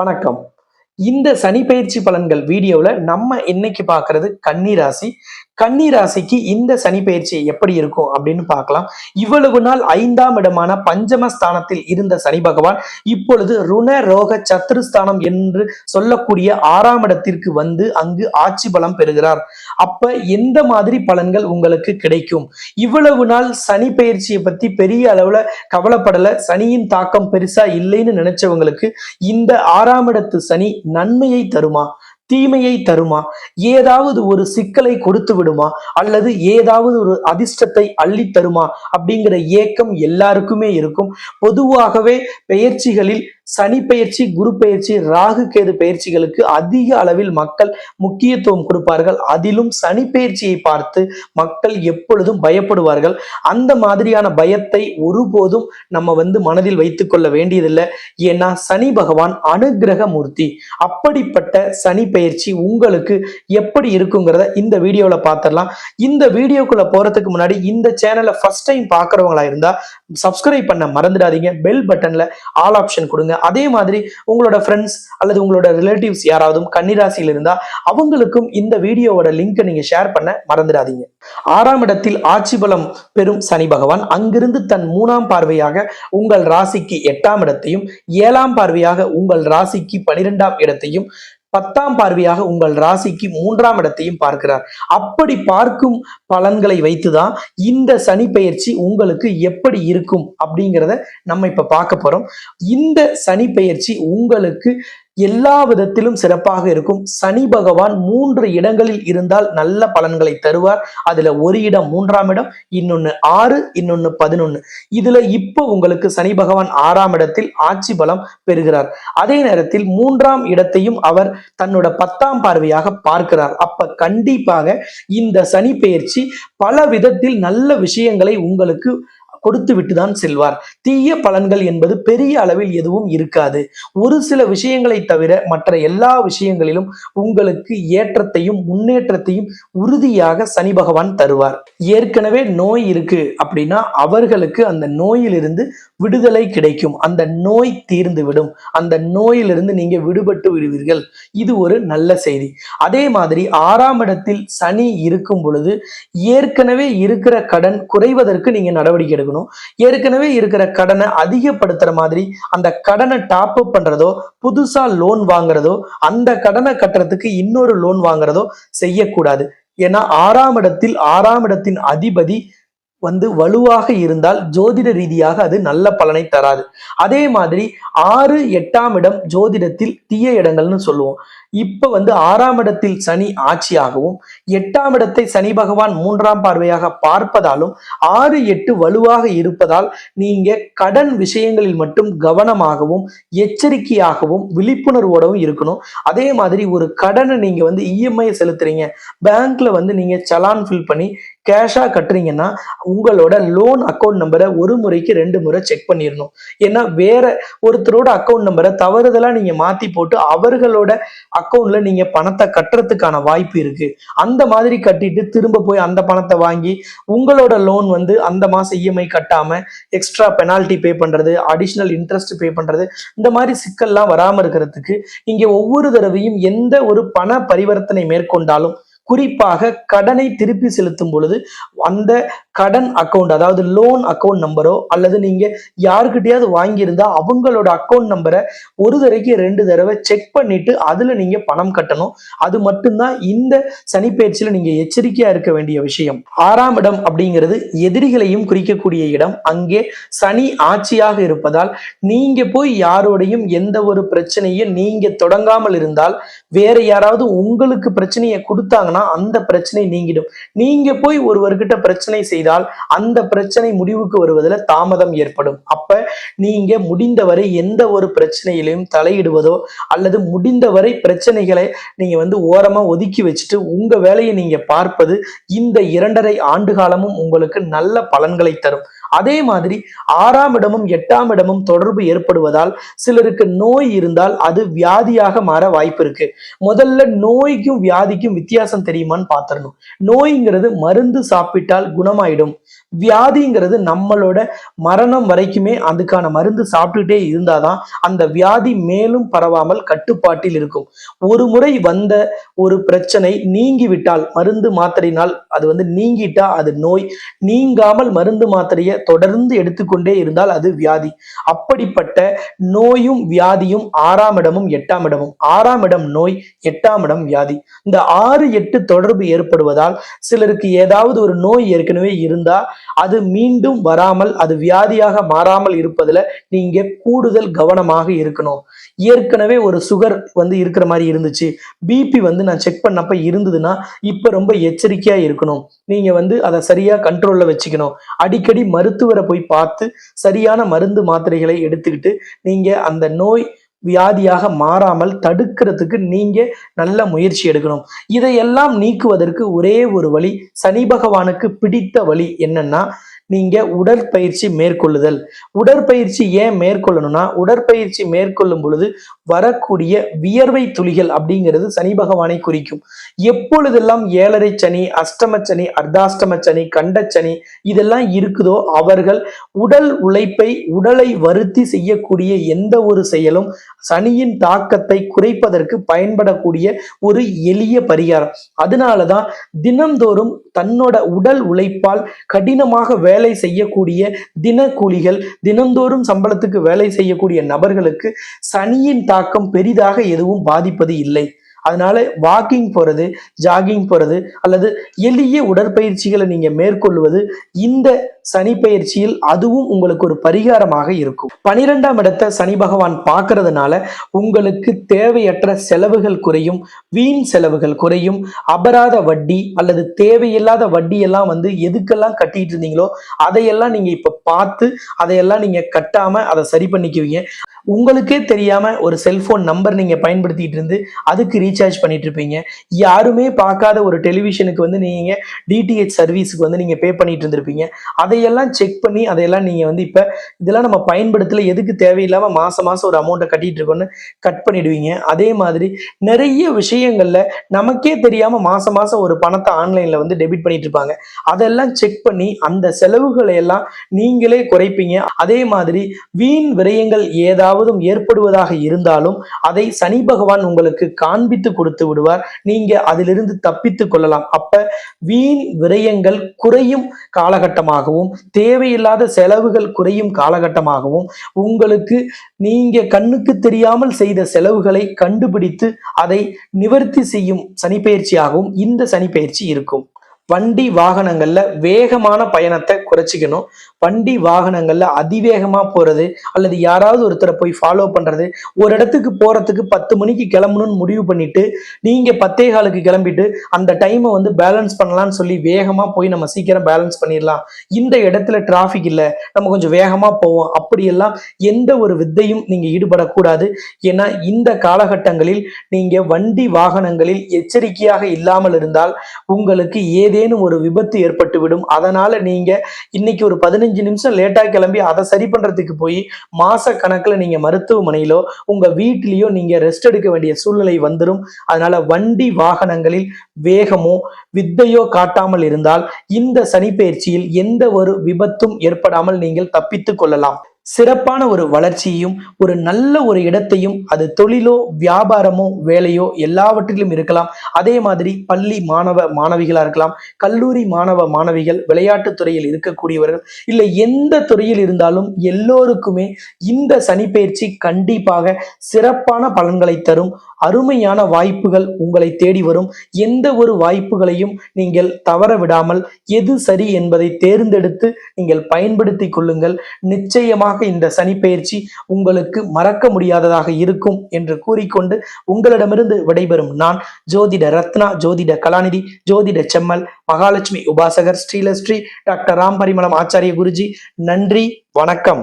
வணக்கம். இந்த சனி பயிற்சி பலன்கள் வீடியோவில் நம்ம இன்னைக்கு பார்க்கறது கன்னி ராசி கன்னி ராசிக்கு இந்த சனி பயிற்சி எப்படி இருக்கும் அப்படின்னு பார்க்கலாம். இவ்வளவு நாள் ஐந்தாம் இடமான பஞ்சம ஸ்தானத்தில் இருந்த சனி பகவான் இப்பொழுது ருண ரோக சத்ருஸ்தானம் என்று சொல்லக்கூடிய ஆறாம் இடத்திற்கு வந்து அங்கு ஆட்சி பலம் பெறுகிறார். அப்ப எந்த மாதிரி பலன்கள் உங்களுக்கு கிடைக்கும்? இவ்வளவு நாள் சனி பயிற்சியை பத்தி பெரிய அளவுல கவலைப்படல. சனியின் தாக்கம் பெருசா இல்லைன்னு நினைச்சவங்களுக்கு இந்த ஆறாம் இடத்து சனி நன்மையை தருமா? தீமையை தருமா? ஏதாவது ஒரு சிக்கலை கொடுத்து விடுமா? அல்லது ஏதாவது ஒரு அதிர்ஷ்டத்தை அள்ளி தருமா? அப்படிங்கிற ஏக்கம் எல்லாருக்குமே இருக்கும். பொதுவாகவே பெயர்ச்சிகளில் சனி பயிற்சி குரு பயிற்சி ராகு கேது பயிற்சிகளுக்கு அதிக அளவில் மக்கள் முக்கியத்துவம் கொடுப்பார்கள். அதிலும் சனி பயிற்சியை பார்த்து மக்கள் எப்பொழுதும் பயப்படுவார்கள். அந்த மாதிரியான பயத்தை ஒருபோதும் நம்ம வந்து மனதில் வைத்துக் கொள்ள வேண்டியதில்லை. ஏன்னா சனி பகவான் அனுகிரக மூர்த்தி. அப்படிப்பட்ட சனி பயிற்சி உங்களுக்கு எப்படி இருக்குங்கிறத இந்த வீடியோவில் பார்த்துடலாம் இந்த வீடியோக்குள்ள போறதுக்கு முன்னாடி இந்த சேனலை ஃபர்ஸ்ட் டைம் பார்க்குறவங்களா இருந்தா சப்ஸ்கிரைப் பண்ண மறந்துடாதீங்க. பெல் பட்டன்ல ஆல் ஆப்ஷன் கொடுங்க. அதே மாதிரி உங்களோட ஃப்ரெண்ட்ஸ் அல்லது உங்களோட ரிலேட்டிவ்ஸ் யாராவது கன்னிராசியில் இருந்தா அவங்களுக்கும் இந்த வீடியோவோட லிங்கை நீங்க ஷேர் பண்ண மறந்துடாதீங்க. ஆறாம் இடத்தில் ஆட்சி பலம் பெறும் சனி பகவான் அங்கிருந்து தன் மூணாம் பார்வையாக உங்கள் ராசிக்கு எட்டாம் இடத்தையும் ஏழாம் பார்வையாக உங்கள் ராசிக்கு பனிரெண்டாம் இடத்தையும் பத்தாம் பார்வையாக உங்கள் ராசிக்கு மூன்றாம் இடத்தையும் பார்க்கிறார். அப்படி பார்க்கும் பலன்களை வைத்துதான் இந்த சனி பெயர்ச்சி உங்களுக்கு எப்படி இருக்கும் அப்படிங்கிறத நம்ம இப்ப பார்க்க போறோம். இந்த சனி பெயர்ச்சி உங்களுக்கு எல்லா விதத்திலும் சிறப்பாக இருக்கும். சனி பகவான் மூன்று இடங்களில் இருந்தால் நல்ல பலன்களை தருவார். அதுல ஒரு இடம் மூன்றாம் இடம் இன்னொன்னு ஆறு இன்னொன்னு பதினொன்னு. இதுல இப்போ உங்களுக்கு சனி பகவான் ஆறாம் இடத்தில் ஆட்சி பலம் பெறுகிறார். அதே நேரத்தில் மூன்றாம் இடத்தையும் அவர் தன்னோட பத்தாம் பார்வையாக பார்க்கிறார். அப்ப கண்டிப்பாக இந்த சனி பெயர்ச்சி பல விதத்தில் நல்ல விஷயங்களை உங்களுக்கு கொடுத்து விட்டுதான் செல்வார். தீய பலன்கள் என்பது பெரிய அளவில் எதுவும் இருக்காது. ஒரு சில விஷயங்களை தவிர மற்ற எல்லா விஷயங்களிலும் உங்களுக்கு ஏற்றத்தையும் முன்னேற்றத்தையும் உறுதியாக சனி பகவான் தருவார். ஏற்கனவே நோய் இருக்கு அப்படின்னா அவர்களுக்கு அந்த நோயிலிருந்து விடுதலை கிடைக்கும். அந்த நோய் தீர்ந்து விடும் அந்த நோயிலிருந்து நீங்க விடுபட்டு விடுவீர்கள். இது ஒரு நல்ல செய்தி. அதே மாதிரி ஆறாம் இடத்தில் சனி இருக்கும் பொழுது ஏற்கனவே இருக்கிற கடன் குறைவதற்கு நீங்க நடவடிக்கை எடுக்கணும் ஏற்கனவே இருக்கிற கடனை அதிகப்படுத்துற மாதிரி அந்த கடனை டாப் அப் பண்றதோ புதுசா லோன் வாங்குறதோ அந்த கடனை கட்டுறதுக்கு இன்னொரு லோன் வாங்குறதோ செய்யக்கூடாது. ஏன்னா ஆறாம் இடத்தில் ஆறாம் இடத்தின் அதிபதி வந்து வலுவாக இருந்தால் ஜோதிட ரீதியாக அது நல்ல பலனை தராது. அதே மாதிரி ஆறு எட்டாம் இடம் ஜோதிடத்தில் தீய இடங்கள்னு சொல்லுவோம். இப்ப வந்து ஆறாம் இடத்தில் சனி ஆட்சியாகவும் எட்டாம் இடத்தை சனி பகவான் மூன்றாம் பார்வையாக பார்ப்பதாலும் ஆறு எட்டு வலுவாக இருப்பதால் நீங்க கடன் விஷயங்களில் மட்டும் கவனமாகவும் எச்சரிக்கையாகவும் விழிப்புணர்வோடவும் இருக்கணும். அதே மாதிரி ஒரு கடனை நீங்க வந்து இஎம்ஐ செலுத்துறீங்க. பேங்க்ல வந்து நீங்க சலான் ஃபில் பண்ணி கேஷா கட்டுறீங்கன்னா உங்களோட லோன் அக்கௌண்ட் நம்பரை ஒரு முறைக்கு ரெண்டு முறை செக் பண்ணிடணும் ஏன்னா வேற ஒருத்தரோட அக்கௌண்ட் நம்பரை தவறுதலா நீங்க மாத்தி போட்டு அவர்களோட அக்கௌண்ட்ல நீங்க பணத்தை கட்டுறதுக்கான வாய்ப்பு இருக்கு. அந்த மாதிரி கட்டிட்டு திரும்ப போய் அந்த பணத்தை வாங்கி உங்களோட லோன் வந்து அந்த மாசம் இஎம்ஐ கட்டாம எக்ஸ்ட்ரா பெனால்ட்டி பே பண்றது அடிஷ்னல் இன்ட்ரெஸ்ட் பே பண்றது இந்த மாதிரி சிக்கல்லாம் வராம இருக்கிறதுக்கு இங்கே ஒவ்வொரு தடவையும் எந்த ஒரு பண பரிவர்த்தனை மேற்கொண்டாலும் குறிப்பாக கடனை திருப்பி செலுத்தும் பொழுது அந்த கடன் அக்கௌண்ட் அதாவது லோன் அக்கௌண்ட் நம்பரோ அல்லது நீங்க யாருக்கிட்டையாவது வாங்கியிருந்தா அவங்களோட அக்கௌண்ட் நம்பரை ஒரு தடவைக்கு ரெண்டு தடவை செக் பண்ணிட்டு அதுல நீங்க பணம் கட்டணும். அது மட்டும்தான் இந்த சனிப்பெயர்ச்சியில நீங்க எச்சரிக்கையா இருக்க வேண்டிய விஷயம். ஆறாம் இடம் அப்படிங்கிறது எதிரிகளையும் குறிக்கக்கூடிய இடம். அங்கே சனி ஆட்சியாக இருப்பதால் நீங்க போய் யாரோடையும் எந்த ஒரு பிரச்சனையும் நீங்க தொடங்காமல் இருந்தால் வேற யாராவது உங்களுக்கு பிரச்சனையை கொடுத்தாங்கன்னா அந்த பிரச்சனை நீங்கிடும். நீங்க போய் ஒருவர்கிட்ட பிரச்சனை செய்தால் அந்த பிரச்சனை முடிவுக்கு வருவதில் தாமதம் ஏற்படும். அப்ப நீங்க முடிந்தவரை எந்த ஒரு பிரச்சனையிலையும் தலையிடுவதோ அல்லது முடிந்தவரை பிரச்சனைகளை நீங்க வந்து ஓரமா ஒதுக்கி வச்சுட்டு உங்க வேலையை நீங்க பார்ப்பது இந்த இரண்டரை ஆண்டு காலமும் உங்களுக்கு நல்ல பலன்களை தரும். அதே மாதிரி ஆறாம் இடமும் எட்டாம் இடமும் தொடர்பு ஏற்படுவதால் சிலருக்கு நோய் இருந்தால் அது வியாதியாக மாற வாய்ப்பு இருக்கு. முதல்ல நோய்க்கும் வியாதிக்கும் வித்தியாசம் தெரியுமான்னு பார்த்துடணும் நோய்ங்கிறது மருந்து சாப்பிட்டால் குணமாயிடும். வியாதிங்கிறது நம்மளோட மரணம் வரைக்குமே அதுக்கான மருந்து சாப்பிட்டுட்டே இருந்தாதான் அந்த வியாதி மேலும் பரவாமல் கட்டுப்பாட்டில் இருக்கும். ஒரு முறை வந்த ஒரு பிரச்சனை நீங்கிவிட்டால் மருந்து மாத்திரையினால் அது வந்து நீங்கிட்டா அது நோய். நீங்காமல் மருந்து மாத்திரையை தொடர்ந்து எடுத்துக்கொண்டே இருந்தால் அது வியாதி. அப்படிப்பட்ட நோயும் வியாதியும் ஆறாம் இடமும் எட்டாம் இடமும். ஆறாம் இடம் நோய் எட்டாம் இடம் வியாதி. இந்த ஆறு எட்டு தொடர்பு ஏற்படுவதால் சிலருக்கு ஏதாவது ஒரு நோய் ஏற்கனவே இருந்தா அது மீண்டும் வராமல் அது வியாதியாக மாறாமல் இருப்பதுல நீங்க கூடுதல் கவனமாக இருக்கணும். ஏற்கனவே ஒரு சுகர் வந்து இருக்கிற மாதிரி இருந்துச்சு. பிபி வந்து நான் செக் பண்ணப்ப இருந்ததுன்னா இப்ப ரொம்ப எச்சரிக்கையா இருக்கணும். நீங்க வந்து அதை சரியா கண்ட்ரோல்ல வச்சுக்கணும். அடிக்கடி மருத்துவரை போய் பார்த்து சரியான மருந்து மாத்திரைகளை எடுத்துக்கிட்டு நீங்க அந்த நோய் வியாதியாக மாறாமல் தடுக்கிறதுக்கு நீங்க நல்ல முயற்சி எடுக்கணும். இதையெல்லாம் நீக்குவதற்கு ஒரே ஒரு வழி சனி பகவானுக்கு பிடித்த வழி என்னன்னா நீங்க உடற்பயிற்சி மேற்கொள்ளுதல். உடற்பயிற்சி ஏன் மேற்கொள்ளணும்னா உடற்பயிற்சி மேற்கொள்ளும் பொழுது வரக்கூடிய வியர்வை துளிகள் அப்படிங்கிறது சனி பகவானை குறிக்கும். எப்பொழுதெல்லாம் ஏழரை சனி அஷ்டம சனி அர்த்தாஷ்டம சனி கண்டச்சனி இதெல்லாம் இருக்குதோ அவர்கள் உடல் உழைப்பை உடலை வருத்தி செய்யக்கூடிய எந்த ஒரு செயலும் சனியின் தாக்கத்தை குறைப்பதற்கு பயன்படக்கூடிய ஒரு எளிய பரிகாரம். அதனாலதான் தினந்தோறும் தன்னோட உடல் உழைப்பால் கடினமாக வேலை செய்யக்கூடிய தினக்கூலிகள் தினந்தோறும் சம்பளத்துக்கு வேலை செய்யக்கூடிய நபர்களுக்கு சனியின் தாக்கம் பெரிதாக எதுவும் பாதிப்பது இல்லை. அதனால வாக்கிங் போறது ஜாகிங் போறது அல்லது எளிய உடற்பயிற்சிகளை நீங்க மேற்கொள்வது இந்த சனி பயிற்சியில் அதுவும் உங்களுக்கு ஒரு பரிகாரமாக இருக்கும். பனிரெண்டாம் இடத்தை சனி பகவான் பார்க்கறதுனால உங்களுக்கு தேவையற்ற செலவுகள் குறையும் வீண் செலவுகள் குறையும் அபராத வட்டி அல்லது தேவையில்லாத வட்டி எல்லாம் வந்து எதுக்கெல்லாம் கட்டிட்டு இருந்தீங்களோ அதையெல்லாம் நீங்க இப்ப பார்த்து அதையெல்லாம் நீங்க கட்டாம அதை சரி பண்ணிக்குவீங்க. உங்களுக்கே தெரியாம ஒரு செல்போன் நம்பர் நீங்க பயன்படுத்திட்டு இருந்து அதுக்கு ரீசார்ஜ் பண்ணிட்டு இருப்பீங்க. யாருமே பார்க்காத ஒரு டெலிவிஷனுக்கு வந்து நீங்க டிடிஹெச் சர்வீஸுக்கு வந்து நீங்க பே பண்ணிட்டு இருந்திருப்பீங்க. அதையெல்லாம் செக் பண்ணி அதையெல்லாம் நீங்க வந்து இப்போ இதெல்லாம் நம்ம பயன்படுத்தல எதுக்கு தேவையில்லாம மாசம் மாசம் ஒரு அமௌண்ட்டை கட்டிட்டு இருக்கோம்னு கட் பண்ணிடுவீங்க. அதே மாதிரி நிறைய விஷயங்கள்ல நமக்கே தெரியாம மாசம் மாசம் ஒரு பணத்தை ஆன்லைன்ல வந்து டெபிட் பண்ணிட்டு இருப்பாங்க. அதெல்லாம் செக் பண்ணி அந்த செலவுகளை எல்லாம் நீங்களே குறைப்பீங்க. அதே மாதிரி வீண் விரயங்கள் ஏதாவது ஏற்படுவதாக இருந்தாலும் அதை சனி பகவான் உங்களுக்கு காண்பித்து கொடுத்து விடுவார். நீங்க அதிலிருந்து தப்பித்து கொள்ளலாம். அப்ப வீண் விரயங்கள் குறையும் காலகட்டமாகவும் தேவையில்லாத செலவுகள் குறையும் காலகட்டமாகவும் உங்களுக்கு நீங்க கண்ணுக்கு தெரியாமல் செய்த செலவுகளை கண்டுபிடித்து அதை நிவர்த்தி செய்யும் சனிப்பெயர்ச்சியாகவும் இந்த சனிப்பெயர்ச்சி இருக்கும். வண்டி வாகனங்கள்ல வேகமான பயணத்தை குறைச்சிக்கணும். வண்டி வாகனங்கள்ல அதிவேகமா போறது அல்லது யாராவது ஒருத்தரை போய் ஃபாலோ பண்றது ஒரு இடத்துக்கு போறதுக்கு பத்து மணிக்கு கிளம்பணும்னு முடிவு பண்ணிட்டு நீங்க பத்தே காலுக்கு கிளம்பிட்டு அந்த டைமை வந்து பேலன்ஸ் பண்ணலாம்னு சொல்லி வேகமா போய் நம்ம சீக்கிரம் பேலன்ஸ் பண்ணிடலாம். இந்த இடத்துல டிராஃபிக் இல்லை நம்ம கொஞ்சம் வேகமா போவோம். அப்படியெல்லாம் எந்த ஒரு வித்தையும் நீங்க ஈடுபடக்கூடாது. ஏன்னா இந்த காலகட்டங்களில் நீங்க வண்டி வாகனங்களில் எச்சரிக்கையாக இல்லாமல் இருந்தால் உங்களுக்கு ஏதேனும் ஒரு விபத்து ஏற்பட்டுவிடும். அதனால நீங்க இன்னைக்கு ஒரு பதினஞ்சு நிமிஷம் லேட்டாக கிளம்பி அதை சரி பண்றதுக்கு போய் மாச கணக்குல நீங்க மருத்துவமனையிலோ உங்க வீட்டிலையோ நீங்க ரெஸ்ட் எடுக்க வேண்டிய சூழ்நிலை வந்துடும் அதனால வண்டி வாகனங்களில் வேகமோ வித்தையோ காட்டாமல் இருந்தால் இந்த சனிப்பெயர்ச்சியில் எந்த ஒரு விபத்தும் ஏற்படாமல் நீங்கள் தப்பித்துக் கொள்ளலாம். சிறப்பான ஒரு வளர்ச்சியையும் ஒரு நல்ல ஒரு இடத்தையும் அது தொழிலோ வியாபாரமோ வேலையோ எல்லாவற்றிலும் இருக்கலாம். அதே மாதிரி பள்ளி மாணவ மாணவிகளாக இருக்கலாம் கல்லூரி மாணவ மாணவிகள் விளையாட்டுத் துறையில் இருக்கக்கூடியவர்கள் இல்லை எந்த துறையில் இருந்தாலும் எல்லோருக்குமே இந்த சனிப்பெயர்ச்சி கண்டிப்பாக சிறப்பான பலன்களை தரும். அருமையான வாய்ப்புகள் உங்களை தேடி வரும். எந்த ஒரு வாய்ப்புகளையும் நீங்கள் தவற விடாமல் எது சரி என்பதை தேர்ந்தெடுத்து நீங்கள் பயன்படுத்தி கொள்ளுங்கள். நிச்சயமாக இந்த சனிப்பெயர்ச்சி உங்களுக்கு மறக்க முடியாததாக இருக்கும் என்று கூறிக்கொண்டு உங்களிடமிருந்து விடைபெறும் நான் ஜோதிட ரத்னா ஜோதிட கலாநிதி ஜோதிட செம்மல் மகாலட்சுமி உபாசகர் ஸ்ரீலஸ்ரீ டாக்டர் ராம் பரிமளம் ஆச்சாரிய குருஜி. நன்றி வணக்கம்.